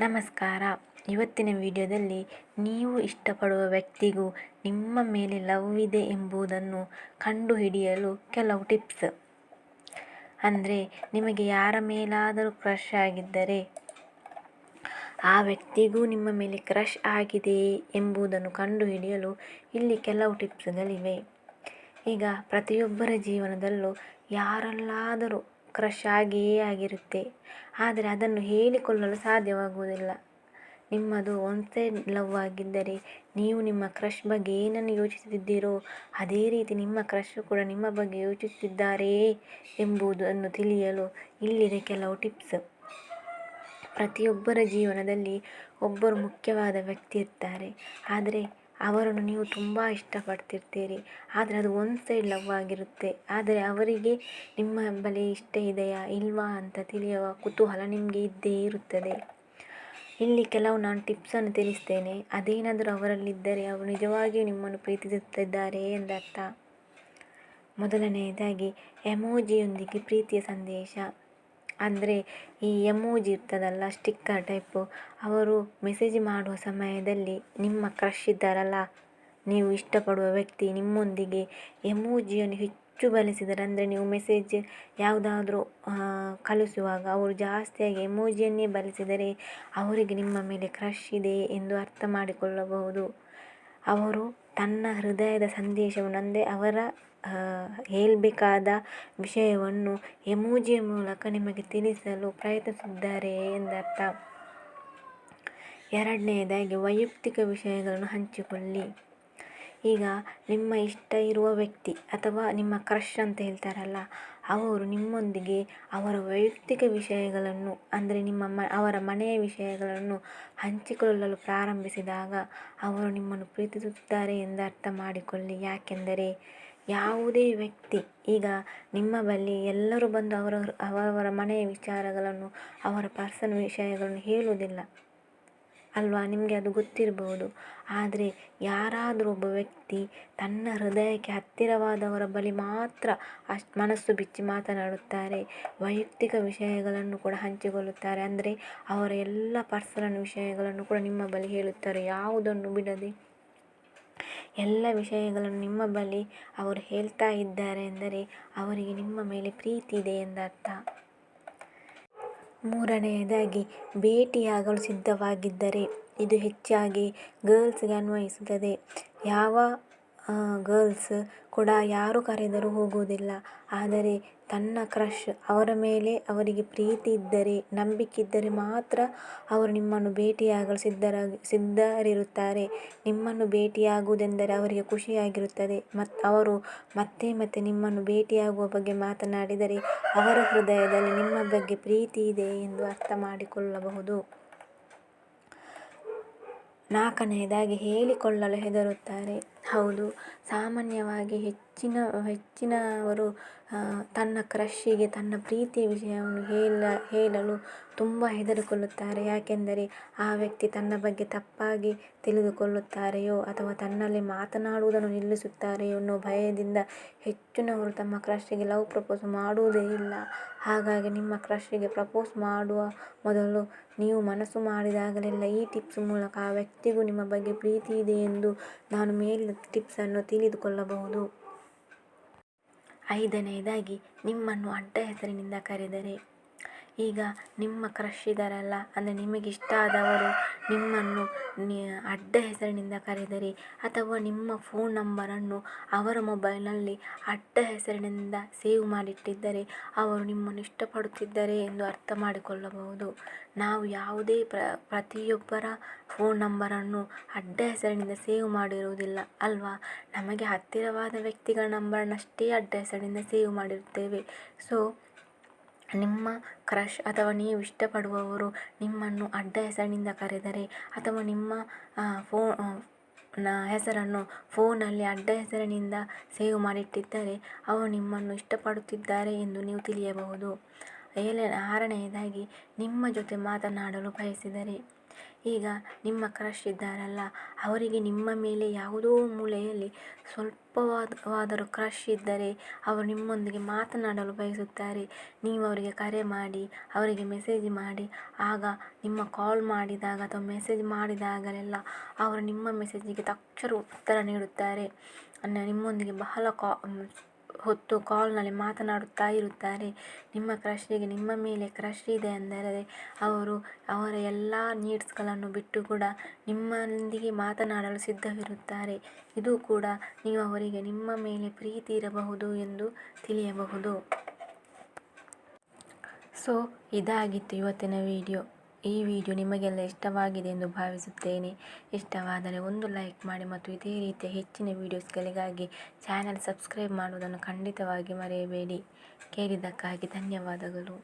ನಮಸ್ಕಾರ. ಇವತ್ತಿನ ವಿಡಿಯೋದಲ್ಲಿ ನೀವು ಇಷ್ಟಪಡುವ ವ್ಯಕ್ತಿಗೂ ನಿಮ್ಮ ಮೇಲೆ ಲವ್ ಇದೆ ಎಂಬುದನ್ನು ಕಂಡುಹಿಡಿಯಲು ಕೆಲವು ಟಿಪ್ಸ್. ಅಂದರೆ, ನಿಮಗೆ ಯಾರ ಮೇಲಾದರೂ ಕ್ರಶ್ ಆಗಿದ್ದರೆ, ಆ ವ್ಯಕ್ತಿಗೂ ನಿಮ್ಮ ಮೇಲೆ ಕ್ರಶ್ ಆಗಿದೆಯೇ ಎಂಬುದನ್ನು ಕಂಡುಹಿಡಿಯಲು ಇಲ್ಲಿ ಕೆಲವು ಟಿಪ್ಸ್ಗಳಿವೆ. ಈಗ, ಪ್ರತಿಯೊಬ್ಬರ ಜೀವನದಲ್ಲೂ ಯಾರಲ್ಲಾದರೂ ಕ್ರಶ್ ಆಗಿಯೇ ಆಗಿರುತ್ತೆ. ಆದರೆ ಅದನ್ನು ಹೇಳಿಕೊಳ್ಳಲು ಸಾಧ್ಯವಾಗುವುದಿಲ್ಲ. ನಿಮ್ಮದು ಒನ್ ಸೈಡ್ ಲವ್ ಆಗಿದ್ದರೆ ನೀವು ನಿಮ್ಮ ಕ್ರಶ್ ಬಗ್ಗೆ ಏನನ್ನು ಯೋಚಿಸುತ್ತಿದ್ದೀರೋ, ಅದೇ ರೀತಿ ನಿಮ್ಮ ಕ್ರಶ್ ಕೂಡ ನಿಮ್ಮ ಬಗ್ಗೆ ಯೋಚಿಸುತ್ತಿದ್ದಾರೆಯೇ ಎಂಬುದನ್ನು ತಿಳಿಯಲು ಇಲ್ಲಿದೆ ಕೆಲವು ಟಿಪ್ಸ್. ಪ್ರತಿಯೊಬ್ಬರ ಜೀವನದಲ್ಲಿ ಒಬ್ಬರು ಮುಖ್ಯವಾದ ವ್ಯಕ್ತಿ ಇರ್ತಾರೆ ಆದರೆ ಅವರನ್ನು ನೀವು ತುಂಬ ಇಷ್ಟಪಡ್ತಿರ್ತೀರಿ. ಆದರೆ ಅದು ಒನ್ ಸೈಡ್ ಲವ್ ಆಗಿರುತ್ತೆ. ಆದರೆ ಅವರಿಗೆ ನಿಮ್ಮ ಬಳಿ ಇಷ್ಟ ಇದೆಯಾ? ಇಲ್ವಾ ಅಂತ ತಿಳಿಯುವ ಕುತೂಹಲ ನಿಮಗೆ ಇದ್ದೇ ಇರುತ್ತದೆ. ಇಲ್ಲಿ ಕೆಲವು ನಾನು ಟಿಪ್ಸನ್ನು ತಿಳಿಸ್ತೇನೆ. ಅದೇನಾದರೂ ಅವರಲ್ಲಿದ್ದರೆ ಅವರು ನಿಜವಾಗಿಯೂ ನಿಮ್ಮನ್ನು ಪ್ರೀತಿಸುತ್ತಿದ್ದಾರೆ ಎಂದರ್ಥ. ಮೊದಲನೆಯದಾಗಿ ಎಮೋಜಿಯೊಂದಿಗೆ ಪ್ರೀತಿಯ ಸಂದೇಶ. ಅಂದರೆ ಈ ಎಮೋಜಿ ಇರ್ತದಲ್ಲ ಸ್ಟಿಕ್ಕರ್ ಟೈಪು ಅವರು ಮೆಸೇಜ್ ಮಾಡುವ ಸಮಯದಲ್ಲಿ ನಿಮ್ಮ ಕ್ರಶ್ ಇದ್ದಾರಲ್ಲ, ನೀವು ಇಷ್ಟಪಡುವ ವ್ಯಕ್ತಿ ನಿಮ್ಮೊಂದಿಗೆ ಎಮೋಜಿಯನ್ನು ಹೆಚ್ಚು ಬಳಸಿದರೆ, ಅಂದರೆ ನೀವು ಮೆಸೇಜ್ ಯಾವುದಾದ್ರೂ ಕಳಿಸುವಾಗ ಅವರು ಜಾಸ್ತಿಯಾಗಿ ಎಮೋಜಿಯನ್ನೇ ಬಳಸಿದರೆ ಅವರಿಗೆ ನಿಮ್ಮ ಮೇಲೆ ಕ್ರಶ್ ಇದೆ ಎಂದು ಅರ್ಥ ಮಾಡಿಕೊಳ್ಳಬಹುದು. ಅವರು ತನ್ನ ಹೃದಯದ ಸಂದೇಶವನ್ನು, ಅಂದರೆ ಅವರ ಹೇಳಬೇಕಾದ ವಿಷಯವನ್ನು ಎಮೋಜಿಯ ಮೂಲಕ ನಿಮಗೆ ತಿಳಿಸಲು ಪ್ರಯತ್ನಿಸಿದ್ದಾರೆ ಎಂದರ್ಥ. ಎರಡನೆಯದಾಗಿ ವೈಯಕ್ತಿಕ ವಿಷಯಗಳನ್ನು ಹಂಚಿಕೊಳ್ಳಿ. ಈಗ ನಿಮ್ಮ ಇಷ್ಟ ಇರುವ ವ್ಯಕ್ತಿ ಅಥವಾ ನಿಮ್ಮ ಕ್ರಶ್ ಅಂತ ಹೇಳ್ತಾರಲ್ಲ ಅವರು ನಿಮ್ಮೊಂದಿಗೆ ಅವರ ವೈಯಕ್ತಿಕ ವಿಷಯಗಳನ್ನು, ಅಂದರೆ ನಿಮ್ಮ ಮ, ಅವರ ಮನೆಯ ವಿಷಯಗಳನ್ನು ಹಂಚಿಕೊಳ್ಳಲು ಪ್ರಾರಂಭಿಸಿದಾಗ ಅವರು ನಿಮ್ಮನ್ನು ಪ್ರೀತಿಸುತ್ತಾರೆ ಎಂದು ಅರ್ಥ ಮಾಡಿಕೊಳ್ಳಿ. ಯಾಕೆಂದರೆ ಯಾವುದೇ ವ್ಯಕ್ತಿ, ಈಗ ನಿಮ್ಮ ಬಳಿ ಎಲ್ಲರೂ ಬಂದು ಅವರ, ಅವರವರ ಮನೆಯ ವಿಚಾರಗಳನ್ನು, ಅವರ ಪರ್ಸನ್ ವಿಷಯಗಳನ್ನು ಹೇಳುವುದಿಲ್ಲ. ಅಲ್ವಾ? ನಿಮಗೆ ಅದು ಗೊತ್ತಿರಬಹುದು ಆದರೆ ಯಾರಾದರೂ ಒಬ್ಬ ವ್ಯಕ್ತಿ ತನ್ನ ಹೃದಯಕ್ಕೆ ಹತ್ತಿರವಾದವರ ಬಳಿ ಮಾತ್ರ ಅಷ್ಟು ಮನಸ್ಸು ಬಿಚ್ಚಿ ಮಾತನಾಡುತ್ತಾರೆ, ವೈಯಕ್ತಿಕ ವಿಷಯಗಳನ್ನು ಕೂಡ ಹಂಚಿಕೊಳ್ಳುತ್ತಾರೆ. ಅಂದರೆ ಅವರ ಎಲ್ಲ ಪರ್ಸನಲ್ ವಿಷಯಗಳನ್ನು ಕೂಡ ನಿಮ್ಮ ಬಳಿ ಹೇಳುತ್ತಾರೆ. ಯಾವುದನ್ನು ಬಿಡದೆ? ಎಲ್ಲ ವಿಷಯಗಳನ್ನು ನಿಮ್ಮ ಬಳಿ ಅವರು ಹೇಳ್ತಾ ಇದ್ದಾರೆ. ಎಂದರೆ ಅವರಿಗೆ ನಿಮ್ಮ ಮೇಲೆ ಪ್ರೀತಿ ಇದೆ ಎಂದರ್ಥ. ಮೂರನೆಯದಾಗಿ ಭೇಟಿಯಾಗಲು ಸಿದ್ಧವಾಗಿದ್ದರೆ ಇದು ಹೆಚ್ಚಾಗಿ ಗರ್ಲ್ಸ್ಗೆ ಅನ್ವಯಿಸುತ್ತದೆ. ಯಾವ ಗರ್ಲ್ಸ್ ಕೂಡ ಯಾರು ಕರೆದರೂ ಹೋಗುವುದಿಲ್ಲ. ಆದರೆ ತನ್ನ ಕ್ರಶ್ ಅವರ ಮೇಲೆ ಅವರಿಗೆ ಪ್ರೀತಿ ಇದ್ದರೆ, ನಂಬಿಕೆ ಇದ್ದರೆ ಮಾತ್ರ ಅವರು ನಿಮ್ಮನ್ನು ಭೇಟಿಯಾಗಲು ಸಿದ್ಧರಾಗಿ, ಸಿದ್ಧರಿರುತ್ತಾರೆ. ನಿಮ್ಮನ್ನು ಭೇಟಿಯಾಗುವುದೆಂದರೆ ಅವರಿಗೆ ಖುಷಿಯಾಗಿರುತ್ತದೆ. ಮತ್ತು ಅವರು ಮತ್ತೆ ಮತ್ತೆ ನಿಮ್ಮನ್ನು ಭೇಟಿಯಾಗುವ ಬಗ್ಗೆ ಮಾತನಾಡಿದರೆ ಅವರ ಹೃದಯದಲ್ಲಿ ನಿಮ್ಮ ಬಗ್ಗೆ ಪ್ರೀತಿ ಇದೆ ಎಂದು ಅರ್ಥ ಮಾಡಿಕೊಳ್ಳಬಹುದು. ನಾಲ್ಕನೆಯದಾಗಿ ಹೇಳಿಕೊಳ್ಳಲು ಹೆದರುತ್ತಾರೆ. ಹೌದು. ಸಾಮಾನ್ಯವಾಗಿ ಹೆಚ್ಚಿನ, ಹೆಚ್ಚಿನವರು ತನ್ನ ಕ್ರಶ್ಶಿಗೆ, ತನ್ನ ಪ್ರೀತಿಯ ವಿಷಯವನ್ನು ಹೇಳ, ಹೇಳಲು ತುಂಬ ಹೆದರಿಕೊಳ್ಳುತ್ತಾರೆ. ಯಾಕೆಂದರೆ ಆ ವ್ಯಕ್ತಿ ತನ್ನ ಬಗ್ಗೆ ತಪ್ಪಾಗಿ ತಿಳಿದುಕೊಳ್ಳುತ್ತಾರೆಯೋ ಅಥವಾ ತನ್ನಲ್ಲಿ ಮಾತನಾಡುವುದನ್ನು ನಿಲ್ಲಿಸುತ್ತಾರೆಯೋ ಅನ್ನೋ ಭಯದಿಂದ ಹೆಚ್ಚಿನವರು ತಮ್ಮ ಕ್ರಶ್ಶಿಗೆ ಲವ್ ಪ್ರಪೋಸ್ ಮಾಡುವುದೇ ಇಲ್ಲ. ಹಾಗಾಗಿ ನಿಮ್ಮ ಕ್ರಶ್ಶಿಗೆ ಪ್ರಪೋಸ್ ಮಾಡುವ ಮೊದಲು ನೀವು ಮನಸ್ಸು ಮಾಡಿದಾಗಲೆಲ್ಲ ಈ ಟಿಪ್ಸ್ ಮೂಲಕ ಆ ವ್ಯಕ್ತಿಗೂ ನಿಮ್ಮ ಬಗ್ಗೆ ಪ್ರೀತಿ ಇದೆ ಎಂದು ನಾನು ಮೇಲಿನ ಟಿಪ್ಸನ್ನು ತಿಳಿದುಕೊಳ್ಳಬಹುದು. ಐದನೆಯದಾಗಿ ನಿಮ್ಮನ್ನು ಅಡ್ಡ ಹೆಸರಿನಿಂದ ಕರೆದರೆ. ಈಗ ನಿಮ್ಮ ಕ್ರಶ್ ಇದ್ದಾರಲ್ಲ ಅಂದರೆ ನಿಮಗೆ ಇಷ್ಟ ಆದವರು ನಿಮ್ಮನ್ನು ಅಡ್ಡ ಹೆಸರಿನಿಂದ ಕರೆದರೆ ಅಥವಾ ನಿಮ್ಮ ಫೋನ್ ನಂಬರನ್ನು ಅವರ ಮೊಬೈಲ್ನಲ್ಲಿ ಅಡ್ಡ ಹೆಸರಿನಿಂದ ಸೇವ್ ಮಾಡಿಟ್ಟಿದ್ದರೆ ಅವರು ನಿಮ್ಮನ್ನು ಇಷ್ಟಪಡುತ್ತಿದ್ದಾರೆ ಎಂದು ಅರ್ಥ ಮಾಡಿಕೊಳ್ಳಬಹುದು. ನಾವು ಯಾವುದೇ ಪ್ರ, ಪ್ರತಿಯೊಬ್ಬರ ಫೋನ್ ನಂಬರನ್ನು ಅಡ್ಡ ಹೆಸರಿನಿಂದ ಸೇವ್ ಮಾಡಿರುವುದಿಲ್ಲ ಅಲ್ವಾ? ನಮಗೆ ಹತ್ತಿರವಾದ ವ್ಯಕ್ತಿಗಳ ನಂಬರನ್ನಷ್ಟೇ ಅಡ್ಡ ಹೆಸರಿನಿಂದ ಸೇವ್ ಮಾಡಿರುತ್ತೇವೆ. ಸೊ ನಿಮ್ಮ ಕ್ರಶ್ ಅಥವಾ ನೀವು ಇಷ್ಟಪಡುವವರು ನಿಮ್ಮನ್ನು ಅಡ್ಡ ಹೆಸರಿನಿಂದ ಕರೆದರೆ ಅಥವಾ ನಿಮ್ಮ ಫೋ ನ, ಹೆಸರನ್ನು ಫೋನಲ್ಲಿ ಅಡ್ಡ ಹೆಸರಿನಿಂದ ಸೇವ್ ಮಾಡಿಟ್ಟಿದ್ದರೆ ಅವರು ನಿಮ್ಮನ್ನು ಇಷ್ಟಪಡುತ್ತಿದ್ದಾರೆ ಎಂದು ನೀವು ತಿಳಿಯಬಹುದು. ಏಳ ಆರನೆಯದಾಗಿ, ನಿಮ್ಮ ಜೊತೆ ಮಾತನಾಡಲು ಬಯಸಿದರೆ. ಈಗ ನಿಮ್ಮ ಕ್ರಶ್ ಇದ್ದಾರಲ್ಲ ಅವರಿಗೆ ನಿಮ್ಮ ಮೇಲೆ ಯಾವುದೋ ಮೂಲೆಯಲ್ಲಿ ಸ್ವಲ್ಪವಾದವಾದರೂ ಕ್ರಶ್ ಇದ್ದರೆ ಅವರು ನಿಮ್ಮೊಂದಿಗೆ ಮಾತನಾಡಲು ಬಯಸುತ್ತಾರೆ. ನೀವು ಅವರಿಗೆ ಕರೆ ಮಾಡಿ, ಅವರಿಗೆ ಮೆಸೇಜ್ ಮಾಡಿ. ಆಗ ನಿಮ್ಮ ಕಾಲ್ ಮಾಡಿದಾಗ ಅಥವಾ ಮೆಸೇಜ್ ಮಾಡಿದಾಗಲೆಲ್ಲ ಅವರು ನಿಮ್ಮ ಮೆಸೇಜಿಗೆ ತಕ್ಷಣ ಉತ್ತರ ನೀಡುತ್ತಾರೆ. ನಿಮ್ಮೊಂದಿಗೆ ಬಹಳ ಕಾ ಹೊತ್ತು ಕಾಲ್ನಲ್ಲಿ ಮಾತನಾಡುತ್ತಾ ಇರುತ್ತಾರೆ. ನಿಮ್ಮ ಕ್ರಶ್ಶಿಗೆ ನಿಮ್ಮ ಮೇಲೆ ಕ್ರಶ್ ಇದೆ ಅಂದರೆ ಅವರು ಅವರ ಎಲ್ಲ ನೀಡ್ಸ್ಗಳನ್ನು ಬಿಟ್ಟು ಕೂಡ ನಿಮ್ಮೊಂದಿಗೆ ಮಾತನಾಡಲು ಸಿದ್ಧವಿರುತ್ತಾರೆ. ಇದು ಕೂಡ ನೀವು ಅವರಿಗೆ ನಿಮ್ಮ ಮೇಲೆ ಪ್ರೀತಿ ಇರಬಹುದು ಎಂದು ತಿಳಿಯಬಹುದು. ಸೊ, ಇದಾಗಿತ್ತು ಇವತ್ತಿನ ವಿಡಿಯೋ. ಈ ವಿಡಿಯೋ ನಿಮಗೆಲ್ಲ ಇಷ್ಟವಾಗಿದೆ ಎಂದು ಭಾವಿಸುತ್ತೇನೆ. ಇಷ್ಟವಾದರೆ ಒಂದು ಲೈಕ್ ಮಾಡಿ ಮತ್ತು ಇದೇ ರೀತಿಯ ಹೆಚ್ಚಿನ ವೀಡಿಯೋಸ್ಗಳಿಗಾಗಿ ಚಾನಲ್ ಸಬ್ಸ್ಕ್ರೈಬ್ ಮಾಡುವುದನ್ನು ಖಂಡಿತವಾಗಿ ಮರೆಯಬೇಡಿ. ಕೇಳಿದ್ದಕ್ಕಾಗಿ ಧನ್ಯವಾದಗಳು.